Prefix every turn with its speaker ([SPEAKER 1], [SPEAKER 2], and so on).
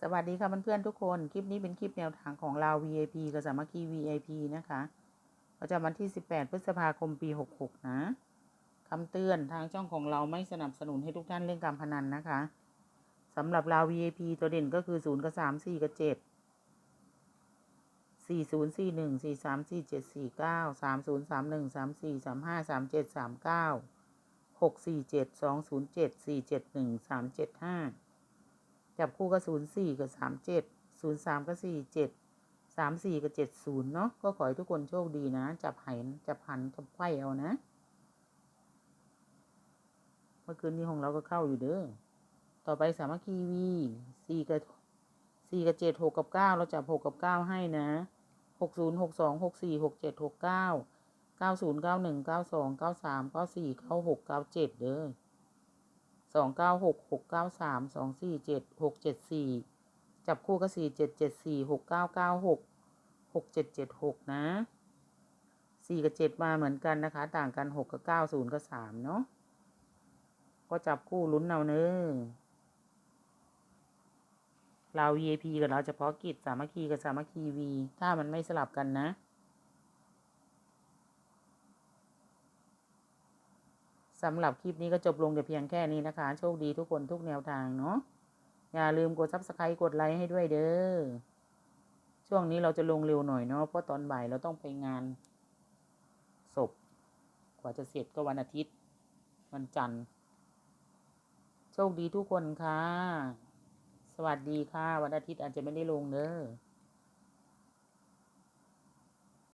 [SPEAKER 1] สวัสดีค่ะเพื่อนๆทุกคน คลิปนี้เป็นคลิปแนวทางของเรา VIP กับสามัคคี VIP นะคะประจำวันที่ 18 พฤษภาคมปี 66 นะคำเตือนทางช่องของเราไม่สนับสนุนให้ทุกท่านเล่นการพนันนะคะสำหรับเรา VIP ตัวเด่นก็คือ 0 กับ 3 4 กับ 7 4 0 4 1 4 3 4 7 4 9 3031 34 35 37 39 647 207 471 375 จับคู่ก็ศูนย์สี่กับสามเจ็ดศูนย์สามกับสี่เจ็ดสามสี่กับเจ็ดศูนย์เนาะก็ขอให้ทุกคนโชคดีนะ จับไหนจับหันจับไขว้เอานะ เมื่อคืนนี้ของเราก็เข้าอยู่เด้อต่อไปสามัคคีวีสี่กับสี่กับเจ็ดหกกับเก้าเราจับหกกับเก้าให้นะหกศูนย์หกสองหกสี่หกเจ็ดหกเก้าเก้าศูนย์เก้าหนึ่งเก้าสองเก้าสามเก้าสี่เก้าหกเก้าเจ็ดเด้อ สองเก้าหกหกเก้าสามสองสี่เจ็ดหกเจ็ดสี่จับคู่ก็สี่เจ็ดเจ็ดสี่หกเก้าเก้าหกหกเจ็ดเจ็ดหกนะสี่กับเจ็ดมาเหมือนกันนะคะ ต่างกันหกกับเก้าศูนย์กับสามเนาะก็จับคู่ลุ้นเอาเนอเรา VIP กับเราเฉพาะกิจสามัคคีกับสามัคคีวีถ้ามันไม่สลับกันนะ สำหรับคลิปนี้ก็จบลงแต่เพียงแค่นี้นะคะ โชคดีทุกคนทุกแนวทางเนาะอย่าลืมกดซับสไครต์กดไลค์ให้ด้วยเด้อช่วงนี้เราจะลงเร็วหน่อยเนาะเพราะตอนบ่ายเราต้องไปงานศพกว่าจะเสร็จก็วันอาทิตย์ วันจันทร์ โชคดีทุกคนค่ะ สวัสดีค่ะ วันอาทิตย์อาจจะไม่ได้ลงเด้อ